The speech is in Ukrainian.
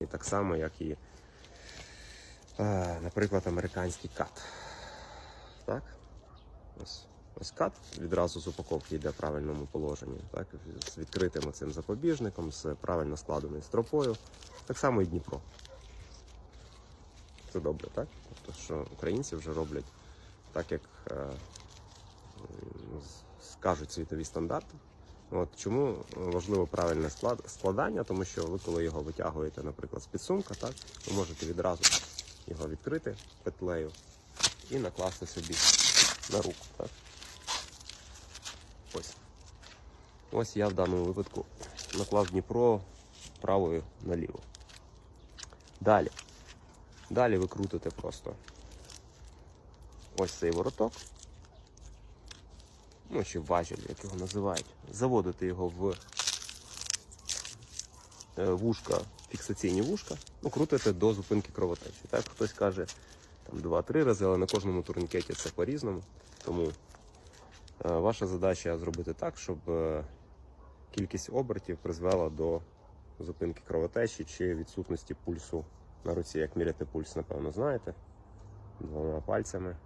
І так само, як і, е, наприклад, американський кат. Так? Ось, ось кат відразу з упаковки йде в правильному положенні, так? з відкритим цим запобіжником, з правильно складеною стропою. Так само і Дніпро. Це добре, так? Тобто, що українці вже роблять так, як е, скажуть світові стандарти. От чому важливо правильне склад, складання, тому що ви, коли його витягуєте, наприклад, з підсумка, так, ви можете відразу його відкрити петлею і накласти собі на руку. Так. Ось. Ось я в даному випадку наклав Дніпро правою наліво. Далі. Далі ви крутите просто ось цей вороток. Ну, чи важіль, як його називають. Заводите його в е, вушка, фіксаційні вушка, ну, крутите до зупинки кровотечі. Так, хтось каже там 2-3 рази, але на кожному турнікеті це по-різному. Тому е, ваша задача зробити так, щоб е, кількість обертів призвела до зупинки кровотечі чи відсутності пульсу на руці. Як міряти пульс, напевно, знаєте. Двома пальцями